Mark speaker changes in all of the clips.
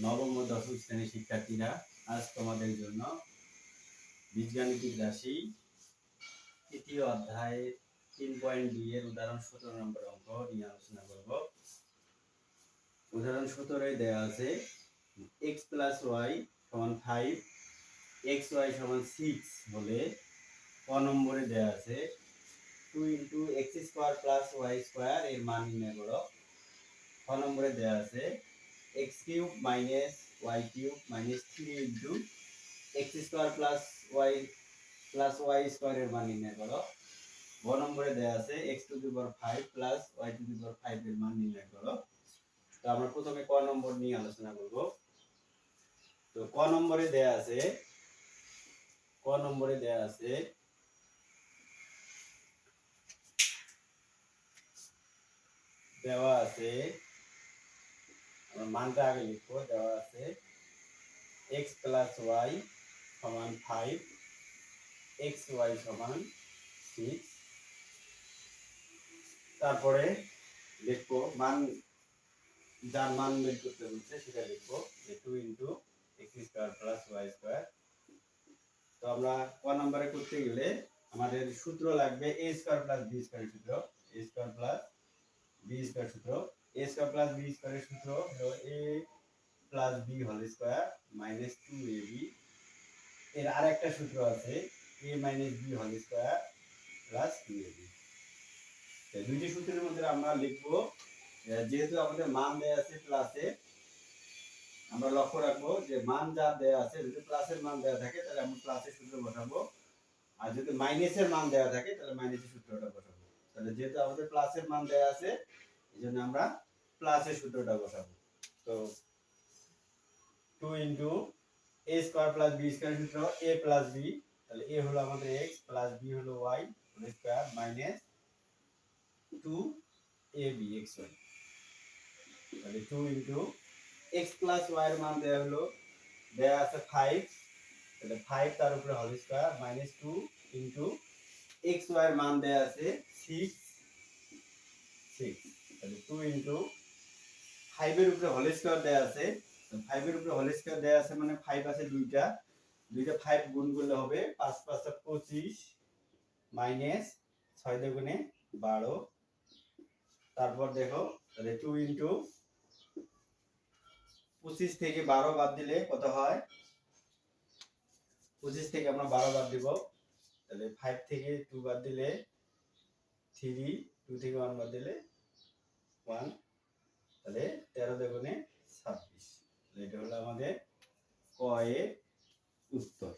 Speaker 1: নবম ও দশম শ্রেণির শিক্ষার্থীরা আজ তোমাদের জন্য বীজগাণিতিক রাশি তৃতীয় অধ্যায়ে তিন পয়েন্ট দুই এর উদাহরণ সতেরো নম্বর অঙ্ক নিয়ে আলোচনা করব। উদাহরণ সতেরোয় দেওয়া আছে এক্স প্লাস ওয়াই সমান ফাইভ এক্স ওয়াই সমান সিক্স হলে ক নম্বরে দেওয়া আছে two into x square plus y square এর মান নির্ণয় করো। ক নম্বরে দেওয়া আছে x cube minus y cube minus three into x square plus y plus y স্কোয়ারের মান নির্ণয় করো। গ নম্বরে দেওয়া আছে x to the power five plus y to the power five এর মান নির্ণয় করো। তো আমরা প্রথমে ক নম্বর নিয়ে আলোচনা করব। তো ক নম্বরে দেয়া আছে, ক নম্বরে দেয়া আছে দেওয়া আছে মানটা আগে লিখব, দেওয়া আছে এক্স প্লাস ওয়াই সমান ফাইভ এক্স ওয়াই সমান সিক্স তারপরে লিখব, মান, যার মান বের করতে বলছে সেটা লিখব, যে two into x square plus y square তো আমরা ক নম্বরে করতে গেলে আমাদের সূত্র লাগবে a square plus b square সূত্র a square plus b square সূত্র। এ স্কোয়ার প্লাস বি স্কোয়ারের সূত্র হলো a plus b whole square minus two a b এর আরেকটা সূত্র আছে a minus b whole square plus two a b দুইটি সূত্রের মধ্যে আমরা লিখব যেহেতু আমাদের মান দেয়া আছে প্লাসে আমরা লক্ষ্য রাখব যে মান যা দেয়া আছে, যদি প্লাসের মান দেয়া থাকে তাহলে আমরা প্লাসের সূত্র বসাবো। আর যদি মাইনাসের মান দেয়া থাকে তাহলে মাইনাসের সূত্রটা বসাবো। তাহলে যেহেতু আমাদের প্লাসের মান দেয়া আছে এই জন্য আমরা প্লাসের সূত্রটা বসাবো। তো two into a square plus b square সূত্র এ প্লাস বি তাহলে এ হলো আমাদের এক্স প্লাস বি হলো y whole square minus two a b x y তাহলে two into x plus y মান দেওয়া হলো দেওয়া আছে ফাইভ তাহলে ফাইভ তার উপরে whole square minus two into x y এর মান দেওয়া আছে সিক্স টু ইন্টু ফাইভের উপরে হোল স্কোয়ার দেওয়া আছে। ফাইভের উপরে হোল স্কোয়ার দেওয়া আছে মানে ফাইভ আছে দুইটা। দুইটা ফাইভ গুণ করলে হবে পাঁচ পাঁচটা পঁচিশ মাইনাস ছয় দুগুণে বারো। তারপর দেখো, তাহলে টু ইন্টু পঁচিশ থেকে বারো বাদ দিলে কত হয়? পঁচিশ থেকে আমরা বারো বাদ দিব। তাহলে ফাইভ থেকে টু বাদ দিলে থ্রি টু থেকে ওয়ান বাদ দিলে ওয়ান, তাহলে তেরো দেগুণে ছাব্বিশ। এটা হলো আমাদের ক এর উত্তর।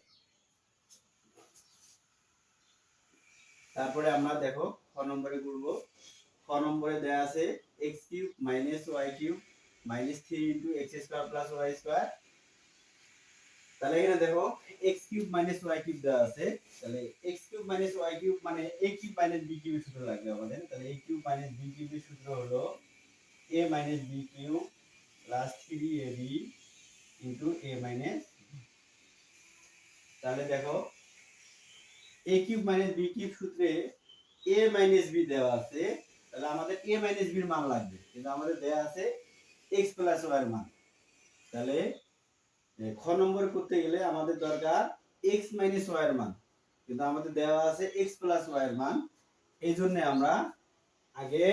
Speaker 1: তারপরে আমরা দেখো খ নম্বরে করব খ নম্বরে দেয়া আছে x cube minus y cube minus three into x square plus y square. তাহলে এখানে দেখো x cube minus y cube দেওয়া আছে। তাহলে x cube minus y cube মানে এ কিউব মাইনাস বি কিউবের সূত্র লাগবে আমাদের। তাহলে এ কিউব মাইনাস বি কিউবের সূত্র হলো a minus b cube plus three a b into a minus তাহলে দেখো a cube minus b cube সূত্রে এ মাইনাস বি দেওয়া আছে। তাহলে আমাদের এ মাইনাস বির মান লাগবে। কিন্তু আমাদের দেওয়া আছে এক্স প্লাস ওয়াই এর মান। তাহলে খ নম্বর করতে গেলে আমাদের দরকার এক্স মাইনাস ওয়াই এর মান। কিন্তু আমাদের দেওয়া আছে এক্স প্লাস ওয়াই এর মান। এই জন্য আমরা আগে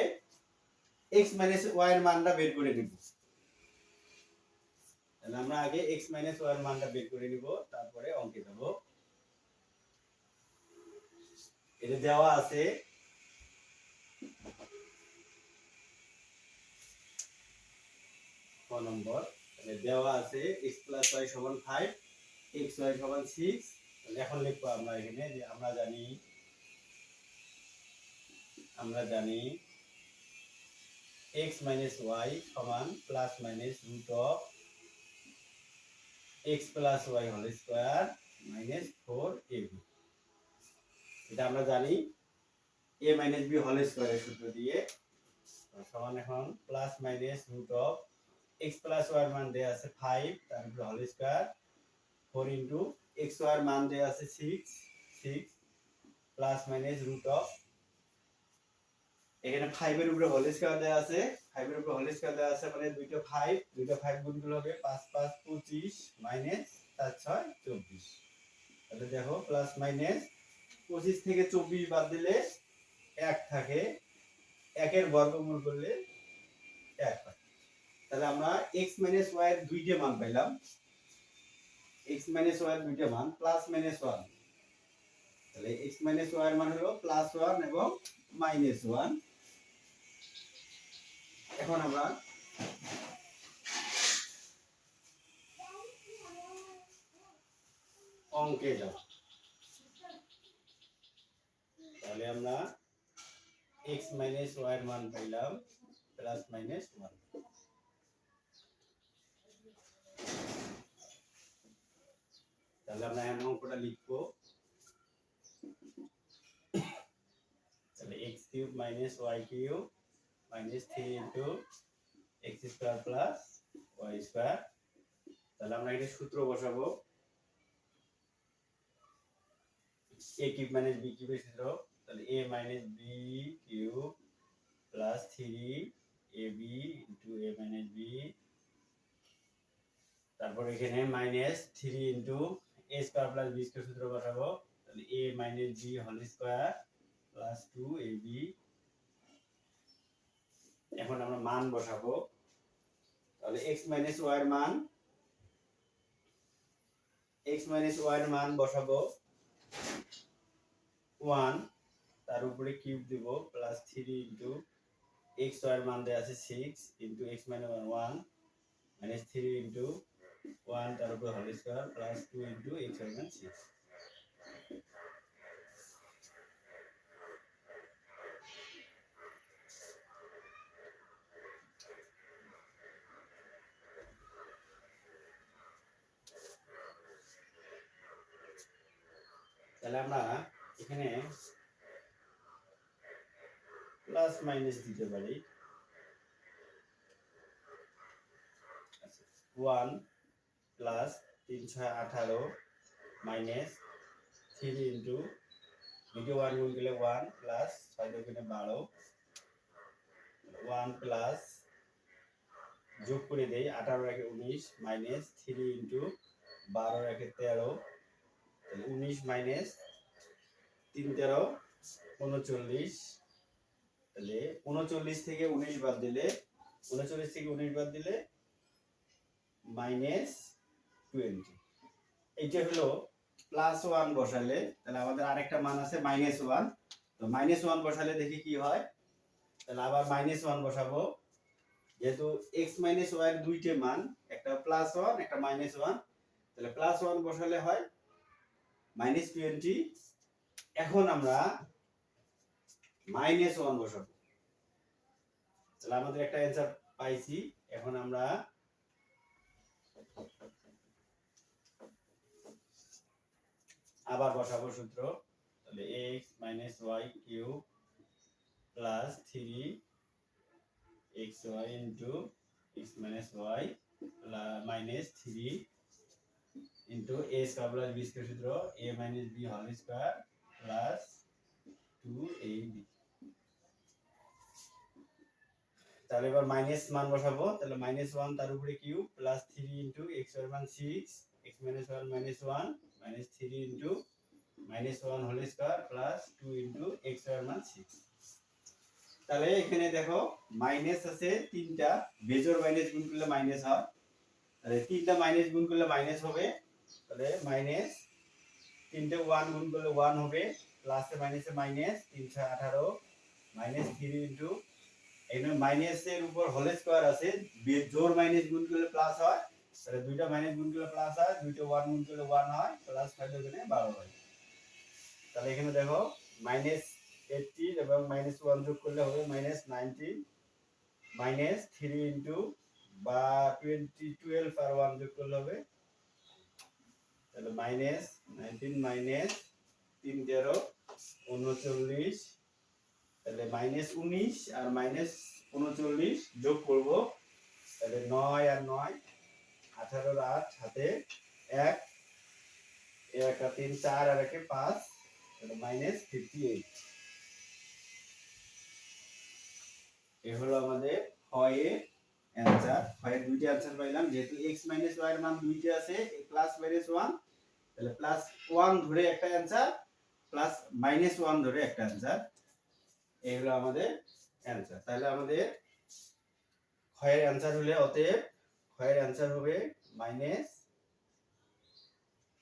Speaker 1: এক্স মাইনাস ওয়াই এর মানটা বের করে নিব। তাহলে আমরা আগে এক্স মাইনাস ওয়াই এর মানটা বের করে নিব, তারপরে অঙ্কে যাব। এটা দেওয়া আছে ক নম্বর। দেওয়া আছে x প্লাস ওয়াই সমান ফাইভ এক্স ওয়াই সমান সিক্স এখন লিখব আমরা এখানে যে আমরা জানি আমরা জানি x মাইনাস ওয়াই সমান plus minus root of x plus y whole square minus four a b এটা আমরা জানি এ মাইনাস বি হোল স্কোয়ারের সূত্র দিয়ে। সমান এখন plus minus root of x plus y মান দেয়া আছে ফাইভ তার উপরে whole square four into x y মান দেয়া আছে six six plus minus root of এখানে ফাইভের উপরে হোল স্কোয়ার দেওয়া আছে। ফাইভের উপরে হোল স্কোয়ার দেওয়া আছে মানে দুইটা ফাইভ দুইটা ফাইভ গুণ করলে হবে পাঁচ পাঁচ, পঁচিশ মাইনাস চার ছয়, চব্বিশ। তাহলে দেখো প্লাস মাইনাস পঁচিশ থেকে চব্বিশ বাদ দিলে এক থাকে। একের বর্গমূল করলে এক হয়। তাহলে আমরা এক্স মাইনাস ওয়াই এর দুইটা মান পাইলাম। এক্স মাইনাস ওয়াই এর দুইটা মান প্লাস মাইনাস ওয়ান তাহলে এক্স মাইনাস ওয়াই এর মান হলো প্লাস ওয়ান এবং মাইনাস ওয়ান এখন আমরা অঙ্কে যাব। তাহলে আমরা এক্স মাইনাস ওয়াই এর মান পাইলাম প্লাস মাইনাস ওয়ান তাহলে আমরা এখন অঙ্কটা লিখব। তাহলে x cube minus y cube minus three into x square plus y square তাহলে আমরা এটা সূত্র বসাবো। এ কিউব মাইনাস বি কিউবের সূত্র। তাহলে a minus b cube plus three a b into a minus b তারপর এখানে minus three into a square plus b square সূত্র বসাবো। তাহলে a minus b whole square plus two a b এখন আমরা মান বসাবো। তাহলে এক্স মাইনাস ওয়াই এর মান। এক্স মাইনাস ওয়াই এর মান বসাবো। ওয়ান তার উপরে কিউব দিব plus three into x y এর মান দেওয়া আছে six into x minus one minus three into one তার উপরে whole square plus two into x y মান সিক্স তাহলে আমরা এখানে প্লাস মাইনাস দিতে পারি ওয়ান প্লাস তিন ছয় আঠারো মাইনাস থ্রি ইন্টু দুটো ওয়ান গুণ গেলে ওয়ান প্লাস ছয় দুগুণে বারো। ওয়ান প্লাস যোগ করে দেই আঠারো একে উনিশ মাইনাস থ্রি ইন্টু বারো একে তেরো। উনিশ মাইনাস তিন তেরো, উনচল্লিশ। তাহলে উনচল্লিশ থেকে উনিশ বাদ দিলে, উনচল্লিশ থেকে উনিশ বাদ দিলে মাইনাস টোয়েন্টি এইটা হলো প্লাস ওয়ান বসালে, তাহলে আমাদের আরেকটা মান আছে মাইনাস ওয়ান তো মাইনাস ওয়ান বসালে দেখি কি হয়? তাহলে আবার মাইনাস ওয়ান বসাবো। যেহেতু এক্স মাইনাস ওয়াই দুইটে মান, একটা প্লাস ওয়ান একটা মাইনাস ওয়ান তাহলে প্লাস ওয়ান বসালে হয় মাইনাস টোয়েন্টি এখন আমরা মাইনাস ওয়ান বসাবো। তাহলে আমাদের একটা অ্যান্সার পাইছি। এখন আমরা আবার বসাবো সূত্র। তাহলে x minus y cube plus three x y into x minus y minus three into a square plus b square সূত্র a minus b whole square plus two a b তাহলে এবার মাইনাস মান বসাবো। তাহলে মাইনাস ওয়ান তার উপরে cube plus three into x war মান six x minus one minus one minus three into minus one whole square plus two into x war মান six তাহলে এখানে দেখো মাইনাস আছে তিনটা বেজোর মাইনাস গুণ করলে মাইনাস হয়। তাহলে তিনটা মাইনাস গুণ করলে মাইনাস হবে। তাহলে মাইনাস তিনটে ওয়ান গুণ করলে ওয়ান হবে। প্লাসে মাইনাসে মাইনাস তিনশো আঠারো। মাইনাস থ্রি ইন্টু এখানে মাইনাসের উপর হোল স্কোয়ার আছে। জোর মাইনাস গুণ করলে প্লাস হয়। তাহলে দুইটা মাইনাস গুণ করলে প্লাস হয়, দুইটা ওয়ান গুণ করলে ওয়ান হয় প্লাস ফাইভ এখানে বারো হয়। তাহলে এখানে দেখো মাইনাস এইটিন এবং মাইনাস ওয়ান যোগ করলে হবে minus nineteen minus three into বা টোয়েন্টি টুয়েলভ আর ওয়ান যোগ করলে হবে, তাহলে মাইনাস নাইনটিন মাইনাস তিন তেরো, উনচল্লিশ, তাহলে মাইনাস উনিশ আর মাইনাস উনচল্লিশ যোগ করব, তাহলে নয় আর নয় আঠারোর আট হাতে এক এক তিন, চার, আর একে পাঁচ মাইনাস ফিফটি এইট এ হলো আমাদের হয় অ্যান্সার হয় দুইটা অ্যান্সার পাইলাম। যেহেতু এক্স মাইনাস ওয়াই এর মান দুইটা আছে প্লাস মাইনাস ওয়ান তাহলে প্লাস ওয়ান ধরে একটা অ্যান্সার প্লাস মাইনাস ওয়ান ধরে একটা অ্যান্সার এই হলো আমাদের অ্যান্সার তাহলে আমাদের ক্ষয়ের অ্যান্সার হলে অতএব ক্ষয়ের অ্যান্সার হবে মাইনাস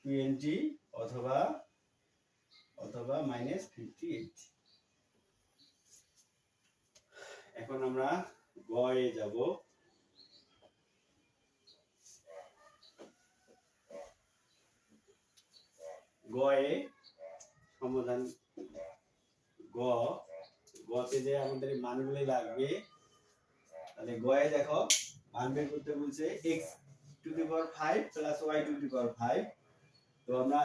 Speaker 1: টোয়েন্টি অথবা অথবা মাইনাস ফিফটি এইট এখন আমরা গয়ে যাব। গয়ে সমাধান, গ, গতে যে আমাদের মানগুলি লাগবে, তাহলে গয়ে দেখো। মান বের করতে বলছে x to the power five plus y to the power five তো আমরা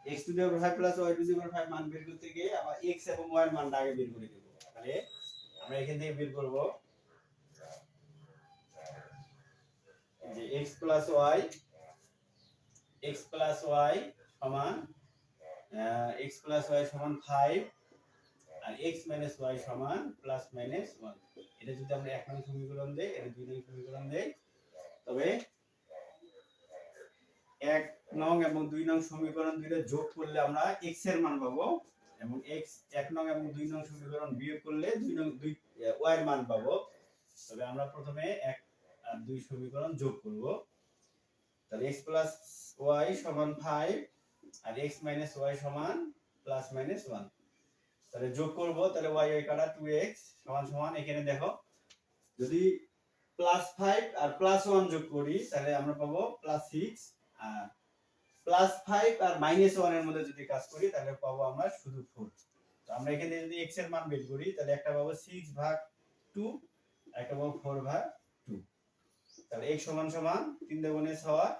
Speaker 1: x to the power five plus y to the power five মান বের করতে গিয়ে আবার এক্স এবং ওয়াই এর মানটা আগে বের করে দেবো। তাহলে আমরা এখান থেকে বের করব যে x plus y x plus y সমান x প্লাস ওয়াই সমান ফাইভ আর x মাইনাস ওয়াই সমান প্লাস মাইনাস ওয়ান এটা যদি আমরা এক নং সমীকরণ দেই, এটা দুই নং সমীকরণ দেই, তবে এক নং এবং দুই নং সমীকরণ দুইটা যোগ করলে আমরা x এর মান পাবো, এবং x এক নং এবং দুই নং সমীকরণ বিয়োগ করলে দুই নং, দুই y এর মান পাবো। তবে আমরা প্রথমে এক আর দুই সমীকরণ যোগ করব। তাহলে x প্লাস ওয়াই সমান ফাইভ আর x মাইনাস ওয়াই সমান প্লাস মাইনাস ওয়ান তাহলে যোগ করব, তাহলে y y কাটা টু এক্স সমান সমান, এখানে দেখো। যদি প্লাস ফাইভ আর প্লাস ওয়ান যোগ করি, তাহলে আমরা পাবো প্লাস সিক্স আর প্লাস ফাইভ আর মাইনাস ওয়ানের মধ্যে যদি কাজ করি, তাহলে পাবো আমরা শুধু ফোর তো আমরা এখানে যদি এক্সের মান বের করি, তাহলে একটা পাবো সিক্স ভাগ টু একটা পাবো ফোর ভাগ টু তাহলে এক্স সমান সমান তিন দেগুণে ছয়,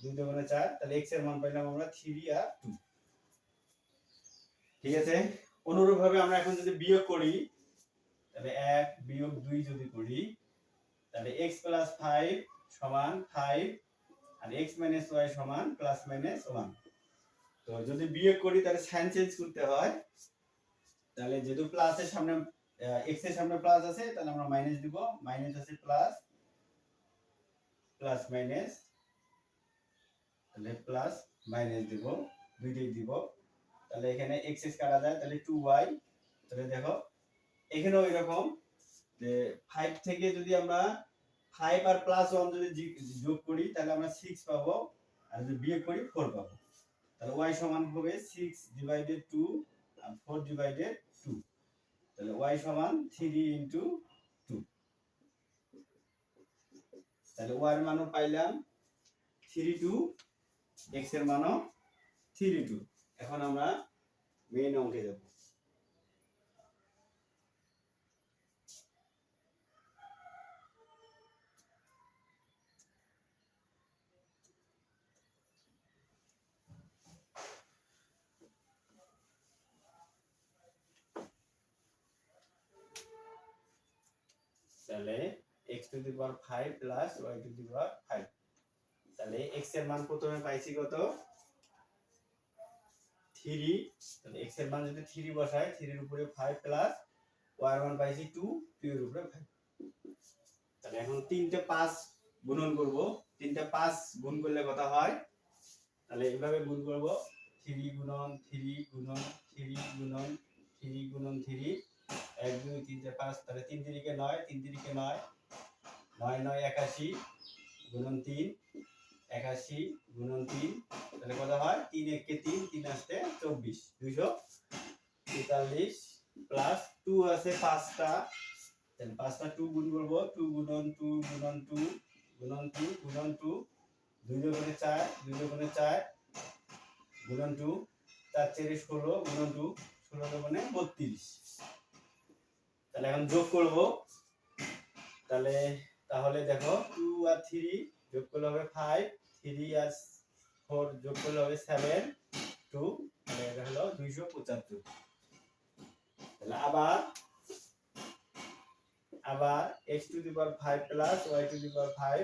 Speaker 1: দুই দেগুণে চার, তাহলে এক্সের মান পাইলাম আমরা থ্রি আর টু ঠিক আছে? অনুরূপ ভাবে আমরা এখন যদি বিয়োগ করি, তাহলে এক বিয়োগ দুই যদি করি, তাহলে এক্স প্লাস ফাইভ সমান ফাইভ আর এক্স মাইনাস ওয়াই সমান প্লাস মাইনাস ওয়ান তো যদি বিয়োগ করি, তাহলে সাইন চেঞ্জ করতে হয়। তাহলে যেহেতু প্লাসের সামনে এক্সের সামনে প্লাস আছে, তাহলে আমরা মাইনাস দিব। মাইনাস আছে প্লাস প্লাস মাইনাস তাহলে প্লাস মাইনাস দিব। দুইটাই দিব। তাহলে এখানে এক্স এক্স কাটা যায়, তাহলে টু ওয়াই তাহলে দেখো, এখানেও এরকম যে ফাইভ থেকে যদি আমরা ফাইভ আর প্লাস ওয়ান যদি যোগ করি, তাহলে আমরা সিক্স পাবো, আর যদি বিয়োগ করি ফোর পাবো। তাহলে ওয়াই সমান হবে সিক্স ডিভাইডেড টু আর ফোর ডিভাইডেড টু তাহলে ওয়াই সমান থ্রি ইন্টু টু তাহলে ওয়াই এর মানও পাইলাম থ্রি টু এক্সের মানও থ্রি টু এখন আমরা মেন অঙ্কে যাব। তাহলে x to the power 5 plus y to the power 5 তাহলে x এর মান প্রথমে পাইছি কত? 3 তাহলে x এর মান যদি 3 বসাই 3 এর উপরে 5 প্লাস এর মান পাইছি 2 2 এর উপরে 5 তাহলে এখন তিনটে 5 গুণন করব। তিনটে 5 গুণ করলে কত হয়? তাহলে এইভাবে গুণ করব। 3 গুণন 3 গুণন 3 গুণন 3 গুণন 3 এক, দুই, তিন, চার, পাঁচ, তাহলে তিন তিরিকে নয়, তিন তিরিকে নয়। নয় নয়, একাশি, গুণন তিন। একাশি গুণন তিন, তাহলে কত হয়? তিন একে তিন তিন আসতে চব্বিশ। দুইশো তেতাল্লিশ প্লাস টু আছে পাঁচটা। পাঁচটা টু গুণ করব টু গুণন টু গুণন টু গুণন টু গুণন টু দুই গুণে চার, দুই গুণে চার, গুণন টু চার চারে ষোলো, গুণন টু ষোলো গুণে বত্রিশ। তাহলে এখন যোগ করব। তাহলে তাহলে দেখো টু আর থ্রি যোগ করলে হবে ফাইভ থ্রি আর ফোর যোগ করলে হবে সেভেন টু তাহলে এটা হলো দুইশো পঁচাত্তর। তাহলে আবার আবার x to the power five plus y to the power five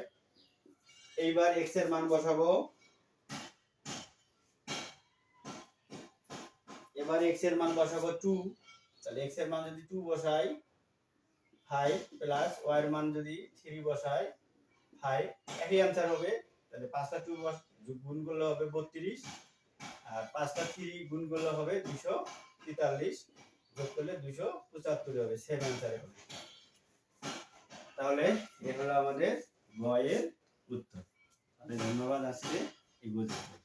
Speaker 1: এইবার এক্সের মান বসাবো। এবার এক্সের মান বসাবো টু তাহলে এক্সের মান যদি টু বসাই ফাইভ প্লাস ওয়াই এর মান যদি থ্রি বসাই ফাইভ একই অ্যান্সার হবে। তাহলে পাঁচটা টু গুণ করলে হবে বত্রিশ, আর পাঁচটা থ্রি গুণ করলে হবে দুশো তেতাল্লিশ, যোগ করলে দুশো পঁচাত্তর হবে সেম অ্যান্সারে হবে। তাহলে এ হলো আমাদের বয়ের উত্তর। ধন্যবাদ আজকে এই বুঝতে